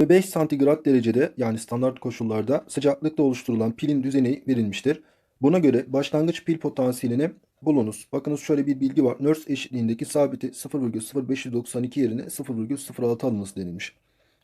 Ve 5 santigrat derecede yani standart koşullarda sıcaklıkta oluşturulan pilin düzeni verilmiştir. Buna göre başlangıç pil potansiyelini bulunuz. Bakınız şöyle bir bilgi var. Nernst eşitliğindeki sabiti 0,0592 yerine 0,06 alınması denilmiş.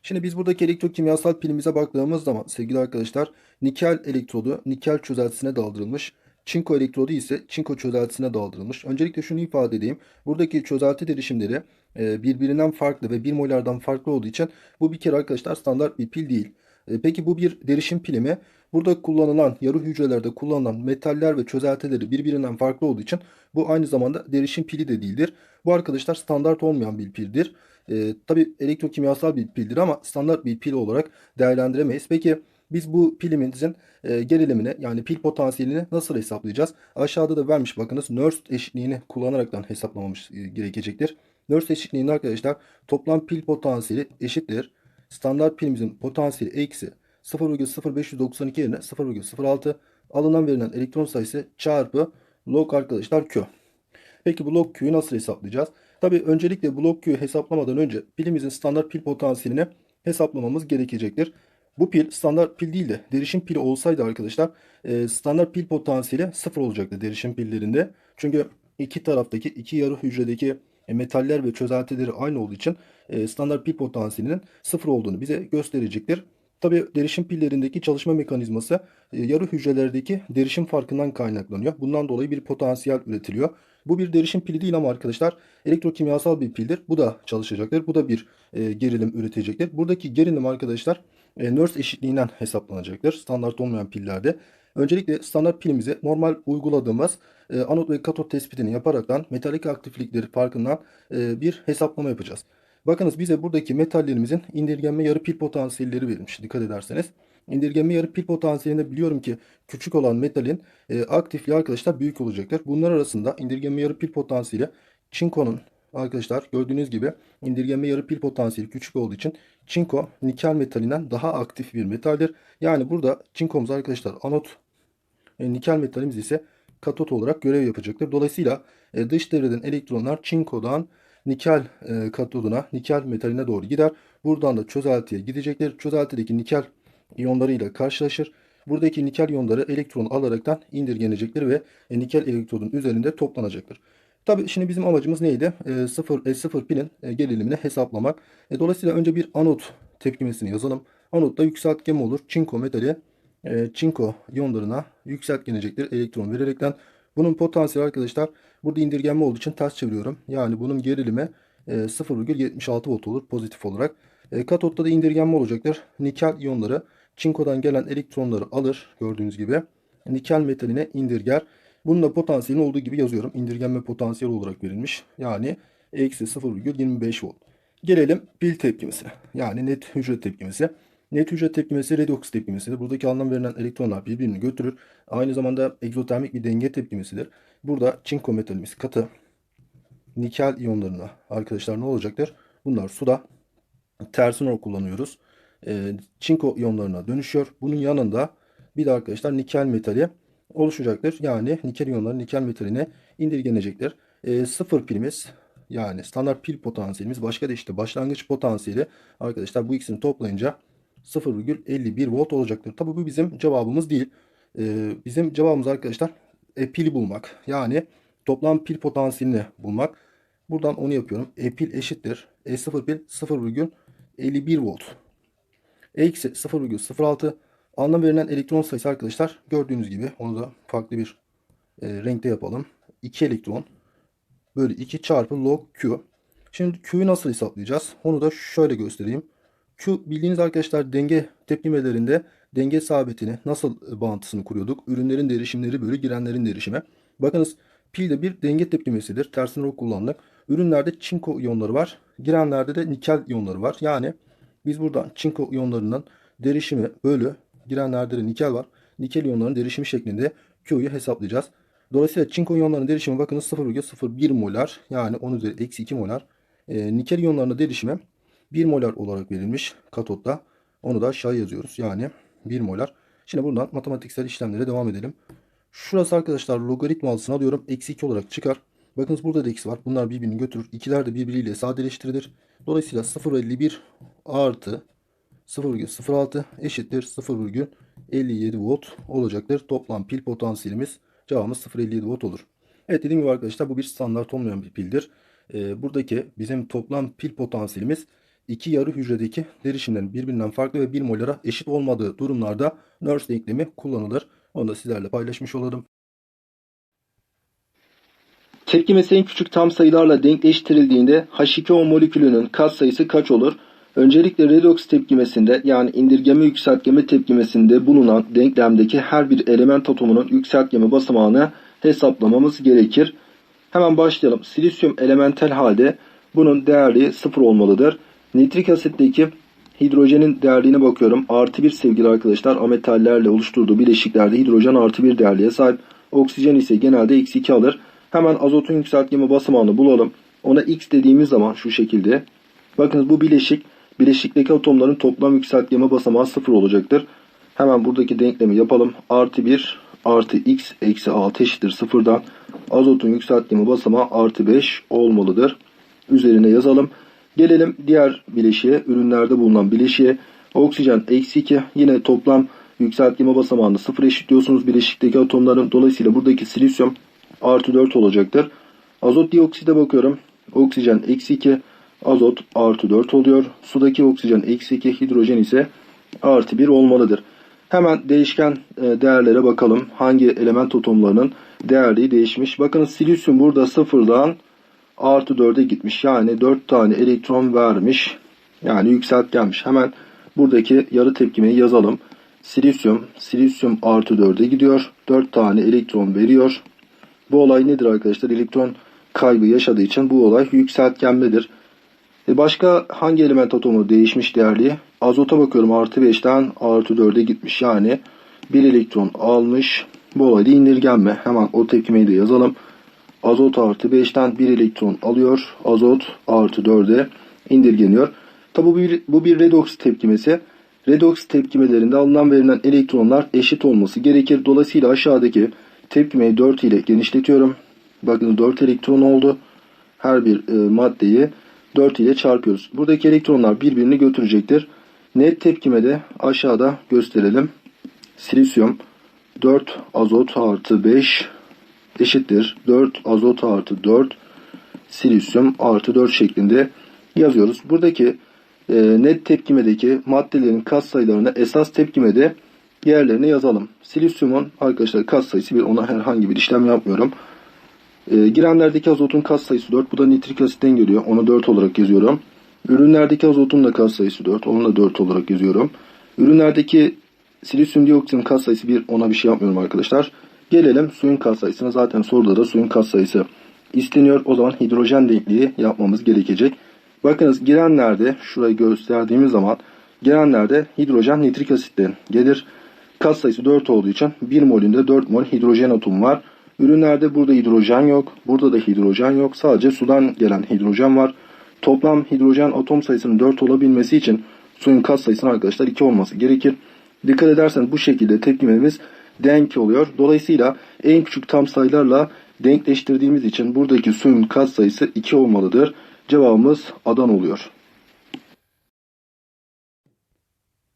Şimdi biz buradaki elektrokimyasal pilimize baktığımız zaman sevgili arkadaşlar nikel elektrodu nikel çözeltisine daldırılmış. Çinko elektrodu ise çinko çözeltisine daldırılmış. Öncelikle şunu ifade edeyim. Buradaki çözelti derişimleri birbirinden farklı ve 1 molardan farklı olduğu için bu bir kere arkadaşlar standart bir pil değil. E, Peki bu bir derişim pili mi? Burada kullanılan yarı hücrelerde kullanılan metaller ve çözeltileri birbirinden farklı olduğu için bu aynı zamanda derişim pili de değildir. Bu arkadaşlar standart olmayan bir pildir. E, Tabi elektrokimyasal bir pildir ama standart bir pil olarak değerlendiremeyiz. Peki biz bu pilimizin e, gerilimini yani pil potansiyelini nasıl hesaplayacağız? Aşağıda da vermiş bakınız Nernst eşitliğini kullanaraktan hesaplamamız e, gerekecektir. Nernst eşitliğinde arkadaşlar toplam pil potansiyeli eşittir. Standart pilimizin potansiyeli eksi 0,0592 yerine 0,06 alınan verilen elektron sayısı çarpı log arkadaşlar Q. Peki bu log Q'yu nasıl hesaplayacağız? Tabii öncelikle bu log Q'yu hesaplamadan önce pilimizin standart pil potansiyelini hesaplamamız gerekecektir. Bu pil standart pil değil de derişim pili olsaydı arkadaşlar e, standart pil potansiyeli sıfır olacaktı derişim pillerinde. Çünkü iki taraftaki iki yarı hücredeki metaller ve çözeltileri aynı olduğu için e, standart pil potansiyelinin sıfır olduğunu bize gösterecektir. Tabii derişim pillerindeki çalışma mekanizması e, yarı hücrelerdeki derişim farkından kaynaklanıyor. Bundan dolayı bir potansiyel üretiliyor. Bu bir derişim pili değil ama arkadaşlar elektrokimyasal bir pildir. Bu da çalışacaktır. Bu da bir e, gerilim üretecektir. Buradaki gerilim arkadaşlar e, Nernst eşitliğinden hesaplanacaktır. Standart olmayan pillerde. Öncelikle standart pilimize normal uyguladığımız e, anot ve katot tespitini yaparaktan metalik aktiflikleri farkından e, bir hesaplama yapacağız. Bakınız bize buradaki metallerimizin indirgenme yarı pil potansiyelleri verilmiş. Dikkat ederseniz. İndirgenme yarı pil potansiyelinde biliyorum ki küçük olan metalin e, aktifliği arkadaşlar büyük olacaktır. Bunlar arasında indirgenme yarı pil potansiyeli çinkonun arkadaşlar gördüğünüz gibi indirgenme yarı pil potansiyeli küçük olduğu için çinko nikel metalinden daha aktif bir metaldir. Yani burada çinkomuz arkadaşlar anot e, nikel metalimiz ise katot olarak görev yapacaktır. Dolayısıyla e, dış devreden elektronlar çinkodan nikel e, katoduna, nikel metaline doğru gider. Buradan da çözeltiye gidecektir. Çözeltideki nikel iyonlarıyla karşılaşır. Buradaki nikel iyonları elektron alaraktan indirgenecektir ve nikel elektrodun üzerinde toplanacaktır. Tabi şimdi bizim amacımız neydi? E, 0, e, 0 pilin e, gerilimini hesaplamak. E, dolayısıyla önce bir anot tepkimesini yazalım. Anotta yükseltgeme olur. Çinko metali e, çinko iyonlarına yükseltgenecektir elektron vererekten. Bunun potansiyeli arkadaşlar burada indirgenme olduğu için ters çeviriyorum. Yani bunun gerilimi e, 0,76 volt olur pozitif olarak. E, katotta da indirgenme olacaktır. Nikel iyonları çinkodan gelen elektronları alır gördüğünüz gibi. Nikel metaline indirger. Bunun da potansiyelini olduğu gibi yazıyorum. İndirgenme potansiyeli olarak verilmiş. Yani eksi 0,25 volt. Gelelim pil tepkimesine. Yani net hücre tepkimesi. Net hücre tepkimesi redoks tepkimesidir. Buradaki anlam verilen elektronlar birbirini götürür. Aynı zamanda egzotermik bir denge tepkimesidir. Burada çinko metalimiz katı. Nikel iyonlarına arkadaşlar ne olacaktır? Bunlar suda tersinol kullanıyoruz. E, çinko iyonlarına dönüşüyor. Bunun yanında bir de arkadaşlar nikel metali oluşacaktır. Yani nikel iyonları nikel metaline indirgenecektir. E, sıfır pilimiz yani standart pil potansiyelimiz başka da işte başlangıç potansiyeli arkadaşlar bu ikisini toplayınca 0,51 volt olacaktır. Tabi bu bizim cevabımız değil. Ee, bizim cevabımız arkadaşlar e, pili bulmak. Yani toplam pil potansiyelini bulmak. Buradan onu yapıyorum. E pil eşittir. E0 pil 0,51 volt. Eksi 0,06 anlam verilen elektron sayısı arkadaşlar gördüğünüz gibi onu da farklı bir e, renkte yapalım. 2 elektron bölü 2 çarpı log Q. Şimdi Q'yu nasıl hesaplayacağız? Onu da şöyle göstereyim. Q bildiğiniz arkadaşlar denge tepkimelerinde denge sabitini nasıl e, bağıntısını kuruyorduk? Ürünlerin derişimleri bölü girenlerin derişimi. Bakınız pil de bir denge tepkimesidir. Tersine rok kullandık. Ürünlerde çinko iyonları var. Girenlerde de nikel iyonları var. Yani biz buradan çinko iyonlarının derişimi bölü girenlerde de nikel var. Nikel iyonlarının derişimi şeklinde Q'yu hesaplayacağız. Dolayısıyla çinko iyonlarının derişimi bakınız 0,01 molar yani 10 üzeri eksi 2 molar. E, nikel iyonlarının derişimi 1 molar olarak verilmiş katotta. Onu da aşağı yazıyoruz. Yani 1 molar. Şimdi buradan matematiksel işlemlere devam edelim. Şurası arkadaşlar logaritmalısını alıyorum. Eksi 2 olarak çıkar. Bakınız burada da eksi var. Bunlar birbirini götürür. İkiler de birbiriyle sadeleştirilir. Dolayısıyla 0,51 artı 0,06 eşittir 0,57 volt olacaktır. Toplam pil potansiyelimiz cevabımız 0,57 volt olur. Evet dediğim gibi arkadaşlar bu bir standart olmayan bir pildir. Ee, buradaki bizim toplam pil potansiyelimiz iki yarı hücredeki derişimlerin birbirinden farklı ve 1 molara eşit olmadığı durumlarda Nernst denklemi kullanılır. Onu da sizlerle paylaşmış olalım. Tepkimesi en küçük tam sayılarla denkleştirildiğinde H2O molekülünün katsayısı kaç olur? Öncelikle redoks tepkimesinde yani indirgeme yükseltgeme tepkimesinde bulunan denklemdeki her bir element atomunun yükseltgeme basamağını hesaplamamız gerekir. Hemen başlayalım. Silisyum elementel halde bunun değerli 0 olmalıdır. Nitrik asitteki hidrojenin değerliğine bakıyorum. Artı 1 sevgili arkadaşlar ametallerle oluşturduğu bileşiklerde hidrojen artı 1 değerliğe sahip. Oksijen ise genelde eksi 2 alır. Hemen azotun yükseltgeme basamağını bulalım. Ona x dediğimiz zaman şu şekilde. Bakınız bu bileşik, bileşikteki atomların toplam yükseltgeme basamağı 0 olacaktır. Hemen buradaki denklemi yapalım. Artı 1 artı x eksi 6 eşittir 0'dan. Azotun yükseltgeme basamağı artı 5 olmalıdır. Üzerine yazalım. Gelelim diğer bileşiğe, ürünlerde bulunan bileşiğe. Oksijen eksi 2 yine toplam yükseltgeme basamağını 0 eşitliyorsunuz bileşikteki atomların. Dolayısıyla buradaki silisyum artı 4 olacaktır. Azot diokside bakıyorum. Oksijen eksi 2, azot artı 4 oluyor. Sudaki oksijen eksi 2, hidrojen ise artı 1 olmalıdır. Hemen değişken e, değerlere bakalım. Hangi element atomlarının değerliği değişmiş. Bakın silisyum burada sıfırdan artı 4'e gitmiş. Yani 4 tane elektron vermiş. Yani yükselt gelmiş. Hemen buradaki yarı tepkimeyi yazalım. Silisyum, silisyum artı 4'e gidiyor. 4 tane elektron veriyor. Bu olay nedir arkadaşlar? Elektron kaybı yaşadığı için bu olay yükseltgenmedir. E başka hangi element atomu değişmiş değerli? Azota bakıyorum artı 5'ten artı 4'e gitmiş. Yani bir elektron almış. Bu olay da indirgenme. Hemen o tepkimeyi de yazalım. Azot artı 5'ten bir elektron alıyor. Azot artı 4'e indirgeniyor. Tabi bu bir, bu bir redoks tepkimesi. Redoks tepkimelerinde alınan verilen elektronlar eşit olması gerekir. Dolayısıyla aşağıdaki tepkimeyi 4 ile genişletiyorum. Bakın 4 elektron oldu. Her bir e, maddeyi 4 ile çarpıyoruz. Buradaki elektronlar birbirini götürecektir. Net tepkimede aşağıda gösterelim. Silisyum 4 azot artı 5 eşittir. 4 azot artı 4 silisyum artı 4 şeklinde yazıyoruz. Buradaki e, net tepkimedeki maddelerin katsayılarını esas tepkimede yerlerine yazalım. Silisyumun arkadaşlar katsayısı bir ona herhangi bir işlem yapmıyorum. E, girenlerdeki azotun katsayısı 4. Bu da nitrik asitten geliyor. Onu 4 olarak yazıyorum. Ürünlerdeki azotun da katsayısı 4. Onu da 4 olarak yazıyorum. Ürünlerdeki silisyum dioksitin katsayısı 1. Ona bir şey yapmıyorum arkadaşlar. Gelelim suyun katsayısına. Zaten soruda da suyun katsayısı isteniyor. O zaman hidrojen denkliği yapmamız gerekecek. Bakınız girenlerde şurayı gösterdiğimiz zaman girenlerde hidrojen nitrik asitten gelir. Katsayısı 4 olduğu için 1 molünde 4 mol hidrojen atomu var. Ürünlerde burada hidrojen yok. Burada da hidrojen yok. Sadece sudan gelen hidrojen var. Toplam hidrojen atom sayısının 4 olabilmesi için suyun katsayısının arkadaşlar 2 olması gerekir. Dikkat ederseniz bu şekilde tepkimemiz denk oluyor. Dolayısıyla en küçük tam sayılarla denkleştirdiğimiz için buradaki suyun katsayısı 2 olmalıdır. Cevabımız Adan oluyor.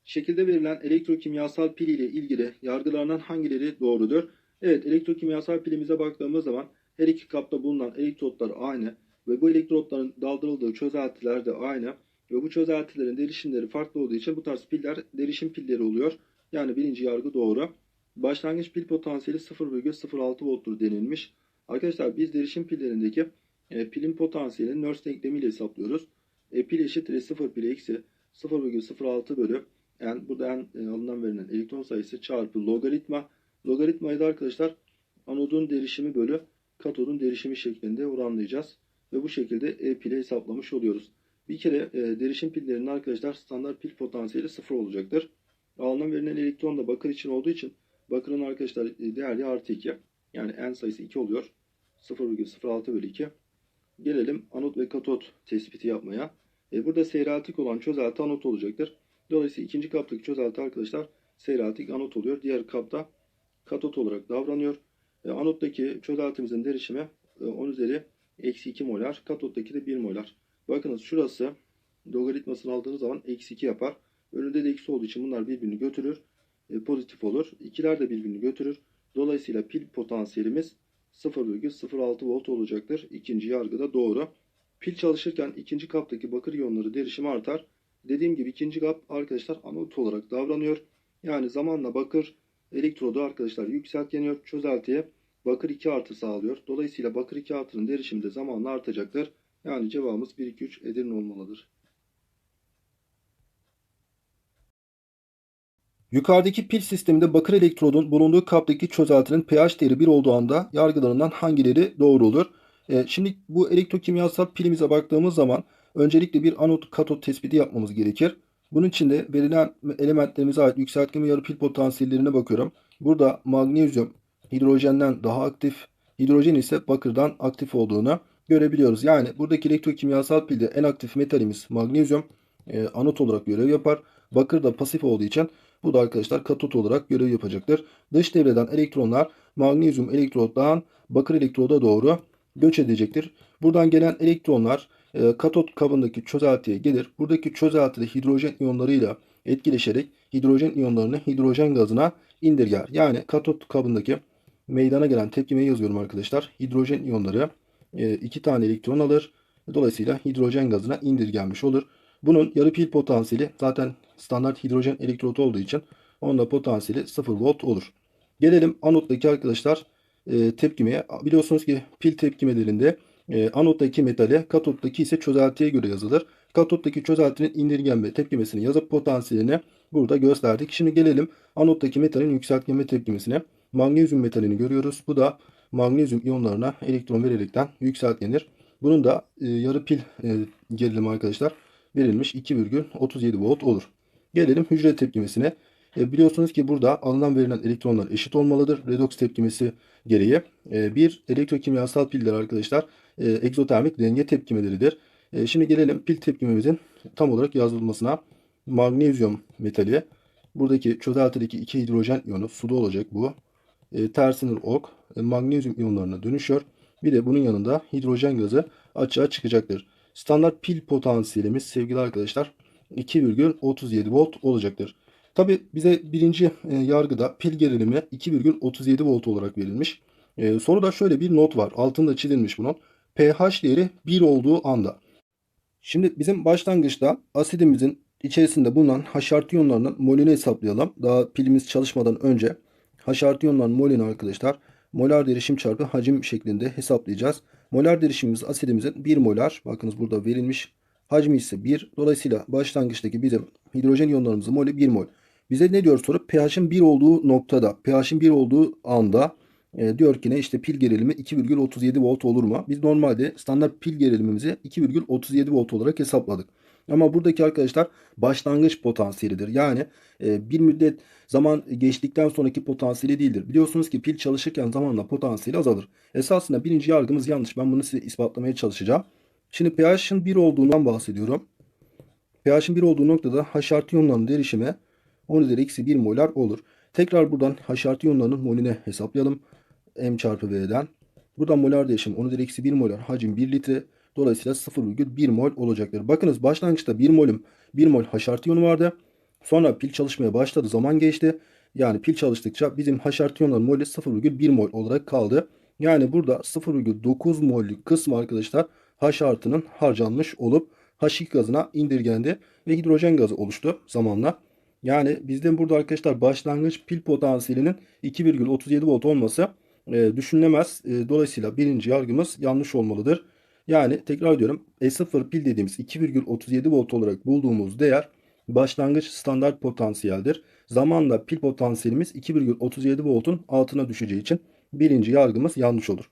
Şekilde verilen elektrokimyasal pil ile ilgili yargılarından hangileri doğrudur? Evet, elektrokimyasal pilimize baktığımız zaman her iki kapta bulunan elektrotlar aynı ve bu elektrotların daldırıldığı çözeltiler de aynı ve bu çözeltilerin derişimleri farklı olduğu için bu tarz piller derişim pilleri oluyor. Yani birinci yargı doğru. Başlangıç pil potansiyeli 0,06 volttur denilmiş. Arkadaşlar biz derişim pillerindeki e, pilin potansiyelini Nernst denklemiyle hesaplıyoruz. E, pil eşittir 0 pil eksi 0,06 bölü yani burada en e, alınan verilen elektron sayısı çarpı logaritma. Logaritmayı da arkadaşlar anodun derişimi bölü katodun derişimi şeklinde oranlayacağız. Ve bu şekilde E pili hesaplamış oluyoruz. Bir kere e, derişim pillerinin arkadaşlar standart pil potansiyeli 0 olacaktır. Alınan verilen elektron da bakır için olduğu için bakırın arkadaşlar e, değerli artı 2. Yani n sayısı 2 oluyor. 0,06 bölü 2. Gelelim anot ve katot tespiti yapmaya. E, burada seyreltik olan çözelti anot olacaktır. Dolayısıyla ikinci kaptaki çözelti arkadaşlar seyreltik anot oluyor. Diğer kapta katot olarak davranıyor. E, anottaki çözeltimizin derişimi e, 10 üzeri eksi 2 molar. Katottaki de 1 molar. Bakınız şurası logaritmasını aldığınız zaman eksi 2 yapar. Önünde de eksi olduğu için bunlar birbirini götürür. E, pozitif olur. İkiler de birbirini götürür. Dolayısıyla pil potansiyelimiz 0,06 volt olacaktır. İkinci yargı da doğru. Pil çalışırken ikinci kaptaki bakır iyonları derişimi artar. Dediğim gibi ikinci kap arkadaşlar anot olarak davranıyor. Yani zamanla bakır elektrodu arkadaşlar yükseltgeniyor. Çözeltiye bakır 2 artı sağlıyor. Dolayısıyla bakır 2 artının derişimi de zamanla artacaktır. Yani cevabımız 1, 2, 3 Edirne olmalıdır. Yukarıdaki pil sisteminde bakır elektrodun bulunduğu kaptaki çözeltinin pH değeri 1 olduğu anda yargılarından hangileri doğru olur? Ee, şimdi bu elektrokimyasal pilimize baktığımız zaman öncelikle bir anot katot tespiti yapmamız gerekir. Bunun için de verilen elementlerimize ait yükseltgen ve yarı pil potansiyellerine bakıyorum. Burada magnezyum hidrojenden daha aktif, hidrojen ise bakırdan aktif olduğunu görebiliyoruz. Yani buradaki elektrokimyasal pilde en aktif metalimiz magnezyum e, anot olarak görev yapar. Bakır da pasif olduğu için bu da arkadaşlar katot olarak görev yapacaktır. Dış devreden elektronlar magnezyum elektroddan bakır elektroda doğru göç edecektir. Buradan gelen elektronlar e, katot kabındaki çözeltiye gelir. Buradaki çözeltide hidrojen iyonlarıyla etkileşerek hidrojen iyonlarını hidrojen gazına indirger. Yani katot kabındaki meydana gelen tepkimeyi yazıyorum arkadaşlar. Hidrojen iyonları e, iki tane elektron alır. Dolayısıyla hidrojen gazına indirgenmiş olur. Bunun yarı pil potansiyeli zaten standart hidrojen elektrotu olduğu için onun da potansiyeli 0 volt olur. Gelelim anottaki arkadaşlar e, tepkimeye. Biliyorsunuz ki pil tepkimelerinde e, anottaki metale, katottaki ise çözeltiye göre yazılır. Katottaki çözeltinin indirgenme tepkimesini yazıp potansiyelini burada gösterdik. Şimdi gelelim anottaki metalin yükseltgenme tepkimesine. Magnezyum metalini görüyoruz. Bu da magnezyum iyonlarına elektron vererekten yükseltgenir. Bunun da e, yarı pil e, gerilimi arkadaşlar verilmiş 2,37 volt olur. Gelelim hücre tepkimesine. E, biliyorsunuz ki burada alınan verilen elektronlar eşit olmalıdır. Redoks tepkimesi gereği. E, bir elektrokimyasal piller arkadaşlar e, egzotermik denge tepkimeleridir. E, şimdi gelelim pil tepkimemizin tam olarak yazılmasına. Magnezyum metali. Buradaki çözeltideki iki hidrojen iyonu suda olacak bu. E, tersinin ok e, magnezyum iyonlarına dönüşüyor. Bir de bunun yanında hidrojen gazı açığa çıkacaktır. Standart pil potansiyelimiz sevgili arkadaşlar 2,37 volt olacaktır. Tabi bize birinci e, yargıda pil gerilimi 2,37 volt olarak verilmiş. E, soruda şöyle bir not var. Altında çizilmiş bunun. pH değeri 1 olduğu anda. Şimdi bizim başlangıçta asidimizin içerisinde bulunan H artı iyonlarının molünü hesaplayalım. Daha pilimiz çalışmadan önce H artı iyonların molünü arkadaşlar molar derişim çarpı hacim şeklinde hesaplayacağız. Molar derişimimiz asidimizin 1 molar. Bakınız burada verilmiş. Hacmi ise 1. Dolayısıyla başlangıçtaki bizim hidrojen iyonlarımızın molü 1 mol. Bize ne diyor soru? pH'in 1 olduğu noktada, pH'in 1 olduğu anda e, diyor ki ne işte pil gerilimi 2,37 volt olur mu? Biz normalde standart pil gerilimimizi 2,37 volt olarak hesapladık. Ama buradaki arkadaşlar başlangıç potansiyelidir. Yani e, bir müddet zaman geçtikten sonraki potansiyeli değildir. Biliyorsunuz ki pil çalışırken zamanla potansiyeli azalır. Esasında birinci yargımız yanlış. Ben bunu size ispatlamaya çalışacağım. Şimdi pH'in 1 olduğundan bahsediyorum. pH'in 1 olduğu noktada H artı iyonlarının derişimi 10 üzeri eksi 1 molar olur. Tekrar buradan H artı iyonlarının molüne hesaplayalım. M çarpı V'den. Buradan molar değişim 10 üzeri eksi 1 molar hacim 1 litre. Dolayısıyla 0,1 mol olacaktır. Bakınız başlangıçta 1 molüm 1 mol H vardı. Sonra pil çalışmaya başladı. Zaman geçti. Yani pil çalıştıkça bizim H artı iyonların molü 0,1 mol olarak kaldı. Yani burada 0,9 mollük kısmı arkadaşlar H harcanmış olup H2 gazına indirgendi ve hidrojen gazı oluştu zamanla. Yani bizden burada arkadaşlar başlangıç pil potansiyelinin 2,37 volt olması e, düşünülemez. E, dolayısıyla birinci yargımız yanlış olmalıdır. Yani tekrar diyorum E0 pil dediğimiz 2,37 volt olarak bulduğumuz değer başlangıç standart potansiyeldir. Zamanla pil potansiyelimiz 2,37 voltun altına düşeceği için birinci yargımız yanlış olur.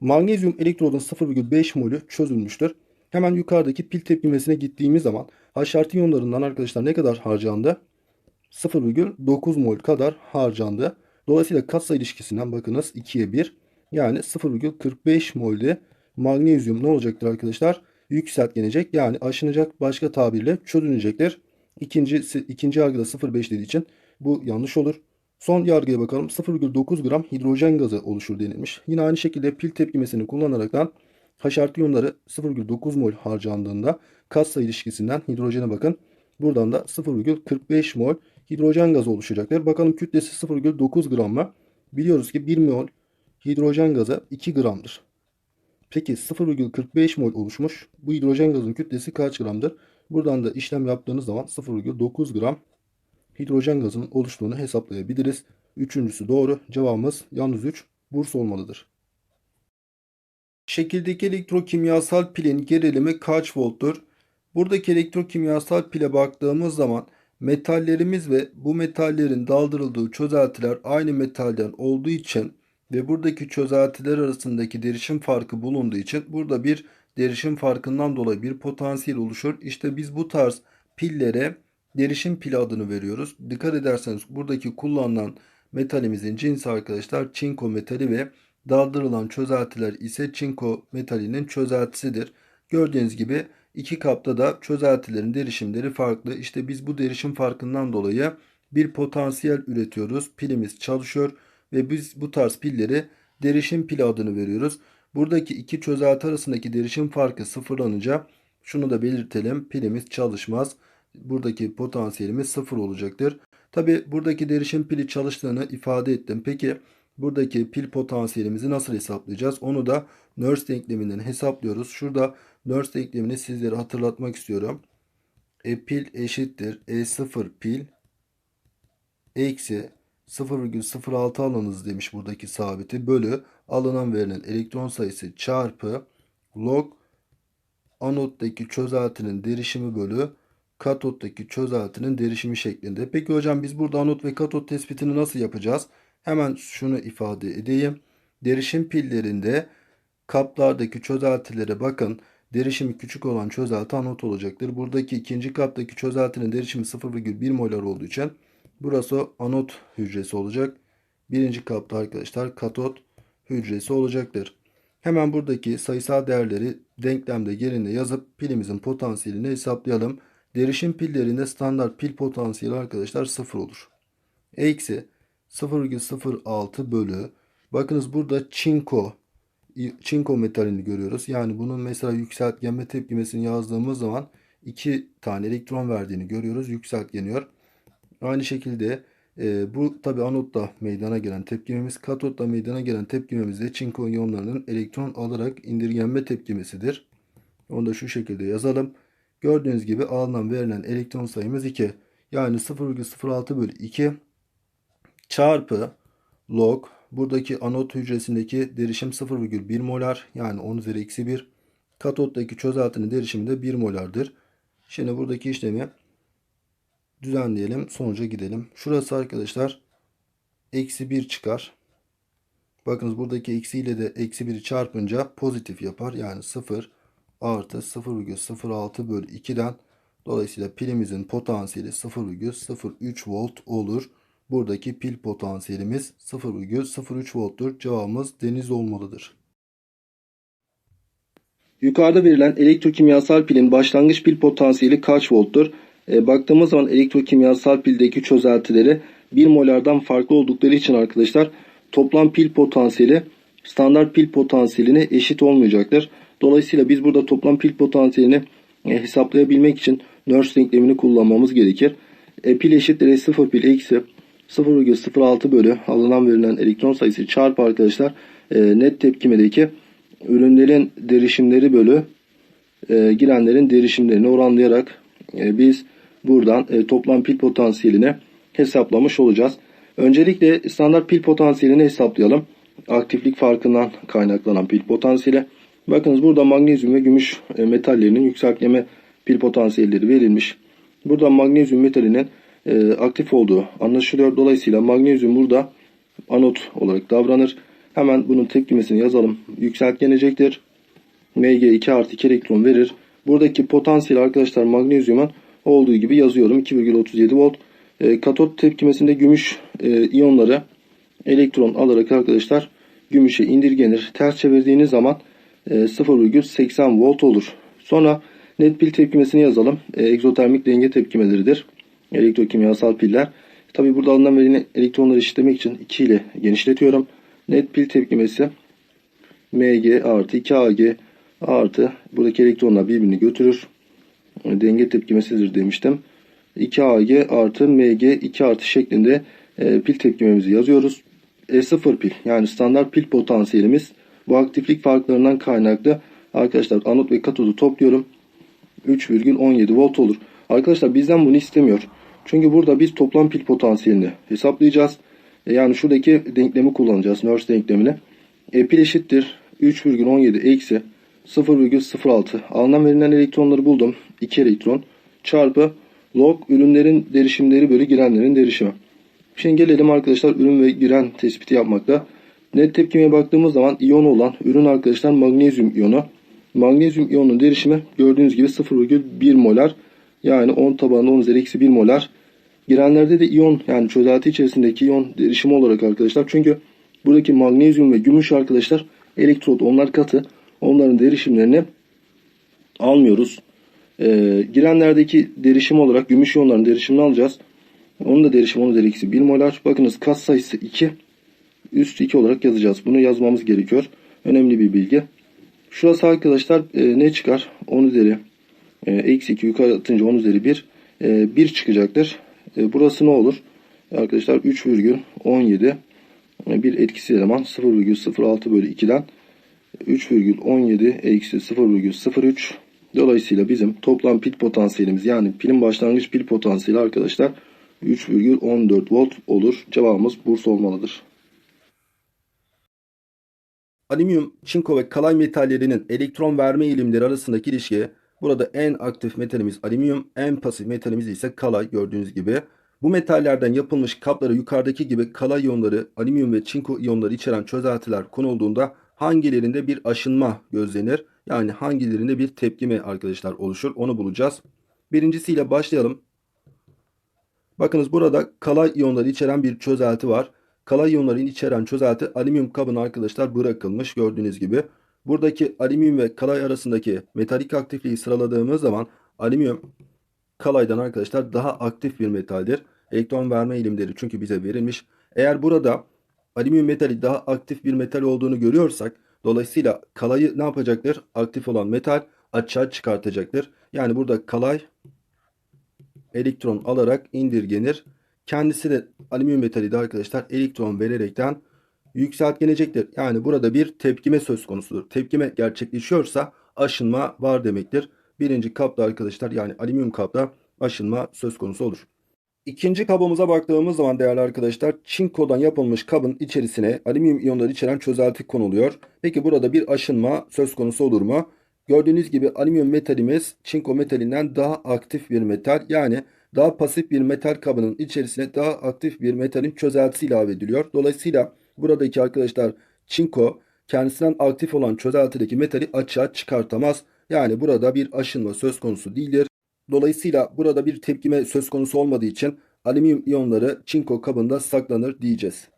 Magnezyum elektrodun 0,5 molü çözülmüştür. Hemen yukarıdaki pil tepkimesine gittiğimiz zaman H artı iyonlarından arkadaşlar ne kadar harcandı? 0,9 mol kadar harcandı. Dolayısıyla katsa ilişkisinden bakınız 2'ye 1. Yani 0,45 molde magnezyum ne olacaktır arkadaşlar? Yükseltgenecek yani aşınacak başka tabirle çözünecektir. İkinci, ikinci yargıda 0,5 dediği için bu yanlış olur. Son yargıya bakalım. 0,9 gram hidrojen gazı oluşur denilmiş. Yine aynı şekilde pil tepkimesini kullanaraktan H artı iyonları 0,9 mol harcandığında katsa ilişkisinden hidrojene bakın. Buradan da 0,45 mol hidrojen gazı oluşacaktır. Bakalım kütlesi 0,9 gram mı? Biliyoruz ki 1 mol hidrojen gazı 2 gramdır. Peki 0,45 mol oluşmuş. Bu hidrojen gazın kütlesi kaç gramdır? Buradan da işlem yaptığınız zaman 0,9 gram hidrojen gazının oluştuğunu hesaplayabiliriz. Üçüncüsü doğru. Cevabımız yalnız 3 Burs olmalıdır. Şekildeki elektrokimyasal pilin gerilimi kaç volttur? Buradaki elektrokimyasal pile baktığımız zaman metallerimiz ve bu metallerin daldırıldığı çözeltiler aynı metalden olduğu için ve buradaki çözeltiler arasındaki derişim farkı bulunduğu için burada bir derişim farkından dolayı bir potansiyel oluşur. İşte biz bu tarz pillere derişim pili adını veriyoruz. Dikkat ederseniz buradaki kullanılan metalimizin cinsi arkadaşlar çinko metali ve daldırılan çözeltiler ise çinko metalinin çözeltisidir. Gördüğünüz gibi iki kapta da çözeltilerin derişimleri farklı. İşte biz bu derişim farkından dolayı bir potansiyel üretiyoruz. Pilimiz çalışıyor ve biz bu tarz pilleri derişim pili adını veriyoruz. Buradaki iki çözelti arasındaki derişim farkı sıfırlanınca şunu da belirtelim. Pilimiz çalışmaz. Buradaki potansiyelimiz sıfır olacaktır. Tabi buradaki derişim pili çalıştığını ifade ettim. Peki buradaki pil potansiyelimizi nasıl hesaplayacağız? Onu da Nernst denkleminden hesaplıyoruz. Şurada Nernst denklemini sizlere hatırlatmak istiyorum. E pil eşittir E0 pil eksi 0,06 alınız demiş buradaki sabiti bölü alınan verilen elektron sayısı çarpı log anottaki çözeltinin derişimi bölü katottaki çözeltinin derişimi şeklinde. Peki hocam biz burada anot ve katot tespitini nasıl yapacağız? Hemen şunu ifade edeyim. Derişim pillerinde kaplardaki çözeltilere bakın. Derişimi küçük olan çözelti anot olacaktır. Buradaki ikinci kaptaki çözeltinin derişimi 0,1 molar olduğu için burası anot hücresi olacak. Birinci kapta arkadaşlar katot hücresi olacaktır. Hemen buradaki sayısal değerleri denklemde yerine yazıp pilimizin potansiyelini hesaplayalım. Derişim pillerinde standart pil potansiyeli arkadaşlar 0 olur. Eksi 0,06 bölü. Bakınız burada çinko çinko metalini görüyoruz. Yani bunun mesela yükseltgenme tepkimesini yazdığımız zaman iki tane elektron verdiğini görüyoruz. Yükseltgeniyor. Aynı şekilde e, bu tabi anotta meydana gelen tepkimemiz, katotta meydana gelen tepkimemiz de çinko iyonlarının elektron alarak indirgenme tepkimesidir. Onu da şu şekilde yazalım. Gördüğünüz gibi alınan verilen elektron sayımız 2. Yani 0,06 bölü 2 çarpı log buradaki anot hücresindeki derişim 0,1 molar yani 10 üzeri eksi 1. Katottaki çözeltinin derişimi de 1 molardır. Şimdi buradaki işlemi düzenleyelim. Sonuca gidelim. Şurası arkadaşlar eksi 1 çıkar. Bakınız buradaki eksi ile de eksi 1'i çarpınca pozitif yapar. Yani 0 artı 0,06 bölü 2'den dolayısıyla pilimizin potansiyeli 0,03 volt olur. Buradaki pil potansiyelimiz 0,03 volttur. Cevabımız deniz olmalıdır. Yukarıda verilen elektrokimyasal pilin başlangıç pil potansiyeli kaç volttur? E, baktığımız zaman elektrokimyasal pildeki çözeltileri 1 molardan farklı oldukları için arkadaşlar toplam pil potansiyeli standart pil potansiyeline eşit olmayacaktır. Dolayısıyla biz burada toplam pil potansiyelini e, hesaplayabilmek için Nernst denklemini kullanmamız gerekir. E, pil eşittir S0 pil eksi 0,06 bölü alınan verilen elektron sayısı çarpı arkadaşlar e, net tepkimedeki ürünlerin derişimleri bölü e, girenlerin derişimlerini oranlayarak e, biz buradan e, toplam pil potansiyelini hesaplamış olacağız. Öncelikle standart pil potansiyelini hesaplayalım. Aktiflik farkından kaynaklanan pil potansiyeli. Bakınız burada magnezyum ve gümüş e, metallerinin yükseltleme pil potansiyelleri verilmiş. Burada magnezyum metalinin e, aktif olduğu anlaşılıyor. Dolayısıyla magnezyum burada anot olarak davranır. Hemen bunun tepkimesini yazalım. Yükseltgenecektir. Mg2 artı 2 elektron verir. Buradaki potansiyel arkadaşlar magnezyumun olduğu gibi yazıyorum. 2,37 volt. E, katot tepkimesinde gümüş e, iyonları elektron alarak arkadaşlar gümüşe indirgenir. Ters çevirdiğiniz zaman e, 0,80 volt olur. Sonra net pil tepkimesini yazalım. E, egzotermik denge tepkimeleridir. Elektrokimyasal piller. Tabi burada alınan verilen elektronları eşitlemek için 2 ile genişletiyorum. Net pil tepkimesi Mg artı 2Ag artı buradaki elektronlar birbirini götürür. Denge tepkimesidir demiştim. 2Ag artı Mg 2 artı şeklinde e, pil tepkimemizi yazıyoruz. E0 pil yani standart pil potansiyelimiz bu aktiflik farklarından kaynaklı arkadaşlar anot ve katodu topluyorum. 3,17 volt olur. Arkadaşlar bizden bunu istemiyor. Çünkü burada biz toplam pil potansiyelini hesaplayacağız. E, Yani şuradaki denklemi kullanacağız. Nurse denklemini. E, pil eşittir 3,17 eksi 0,06. Alınan verilen elektronları buldum. 2 elektron çarpı log ürünlerin derişimleri bölü girenlerin derişimi. Şimdi gelelim arkadaşlar ürün ve giren tespiti yapmakta. Net tepkimeye baktığımız zaman iyon olan ürün arkadaşlar magnezyum iyonu. Magnezyum iyonunun derişimi gördüğünüz gibi 0,1 molar. Yani 10 tabanında 10 üzeri eksi 1 molar. Girenlerde de iyon yani çözelti içerisindeki iyon derişimi olarak arkadaşlar. Çünkü buradaki magnezyum ve gümüş arkadaşlar elektrot onlar katı. Onların derişimlerini almıyoruz. Ee, girenlerdeki derişim olarak gümüş iyonların derişimini alacağız. Onun da derişimi 10 üzeri eksi 1 molar. Bakınız kat sayısı 2. Üstü 2 olarak yazacağız. Bunu yazmamız gerekiyor. Önemli bir bilgi. Şurası arkadaşlar e, ne çıkar? 10 üzeri e, eksi 2 yukarı atınca 10 üzeri 1. E, 1 çıkacaktır. E, burası ne olur? Arkadaşlar 3,17 e, bir etkisiz eleman 0,06 bölü 2'den 3,17 eksi 0,03 Dolayısıyla bizim toplam pil potansiyelimiz yani pilin başlangıç pil potansiyeli arkadaşlar 3,14 volt olur. Cevabımız Bursa olmalıdır. Alüminyum, çinko ve kalay metallerinin elektron verme eğilimleri arasındaki ilişki burada en aktif metalimiz alüminyum, en pasif metalimiz ise kalay gördüğünüz gibi. Bu metallerden yapılmış kaplara yukarıdaki gibi kalay iyonları, alüminyum ve çinko iyonları içeren çözeltiler konulduğunda hangilerinde bir aşınma gözlenir? Yani hangilerinde bir tepkime arkadaşlar oluşur onu bulacağız. Birincisiyle başlayalım. Bakınız burada kalay iyonları içeren bir çözelti var. Kalay iyonları içeren çözelti alüminyum kabına arkadaşlar bırakılmış gördüğünüz gibi. Buradaki alüminyum ve kalay arasındaki metalik aktifliği sıraladığımız zaman alüminyum kalaydan arkadaşlar daha aktif bir metaldir. Elektron verme eğilimleri çünkü bize verilmiş. Eğer burada alüminyum metali daha aktif bir metal olduğunu görüyorsak dolayısıyla kalayı ne yapacaktır? Aktif olan metal açığa çıkartacaktır. Yani burada kalay elektron alarak indirgenir. Kendisi de alüminyum metali de arkadaşlar elektron vererekten yükseltgenecektir. Yani burada bir tepkime söz konusudur. Tepkime gerçekleşiyorsa aşınma var demektir. Birinci kapta arkadaşlar yani alüminyum kapta aşınma söz konusu olur. İkinci kabımıza baktığımız zaman değerli arkadaşlar çinkodan yapılmış kabın içerisine alüminyum iyonları içeren çözelti konuluyor. Peki burada bir aşınma söz konusu olur mu? Gördüğünüz gibi alüminyum metalimiz çinko metalinden daha aktif bir metal. Yani daha pasif bir metal kabının içerisine daha aktif bir metalin çözeltisi ilave ediliyor. Dolayısıyla buradaki arkadaşlar çinko kendisinden aktif olan çözeltideki metali açığa çıkartamaz. Yani burada bir aşınma söz konusu değildir. Dolayısıyla burada bir tepkime söz konusu olmadığı için alüminyum iyonları çinko kabında saklanır diyeceğiz.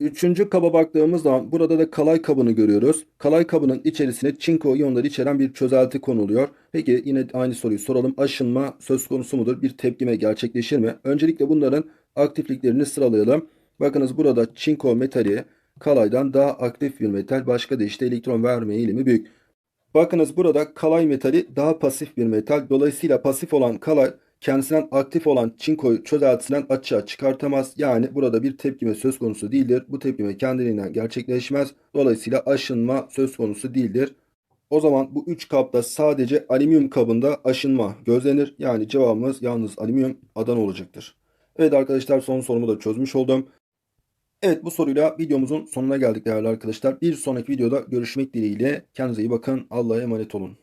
Üçüncü kaba baktığımız zaman burada da kalay kabını görüyoruz. Kalay kabının içerisine çinko iyonları içeren bir çözelti konuluyor. Peki yine aynı soruyu soralım. Aşınma söz konusu mudur? Bir tepkime gerçekleşir mi? Öncelikle bunların aktifliklerini sıralayalım. Bakınız burada çinko metali kalaydan daha aktif bir metal. Başka da işte elektron verme eğilimi büyük. Bakınız burada kalay metali daha pasif bir metal. Dolayısıyla pasif olan kalay kendisinden aktif olan çinkoyu çözeltisinden açığa çıkartamaz. Yani burada bir tepkime söz konusu değildir. Bu tepkime kendiliğinden gerçekleşmez. Dolayısıyla aşınma söz konusu değildir. O zaman bu üç kapta sadece alüminyum kabında aşınma gözlenir. Yani cevabımız yalnız alüminyum Adana olacaktır. Evet arkadaşlar son sorumu da çözmüş oldum. Evet bu soruyla videomuzun sonuna geldik değerli arkadaşlar. Bir sonraki videoda görüşmek dileğiyle. Kendinize iyi bakın. Allah'a emanet olun.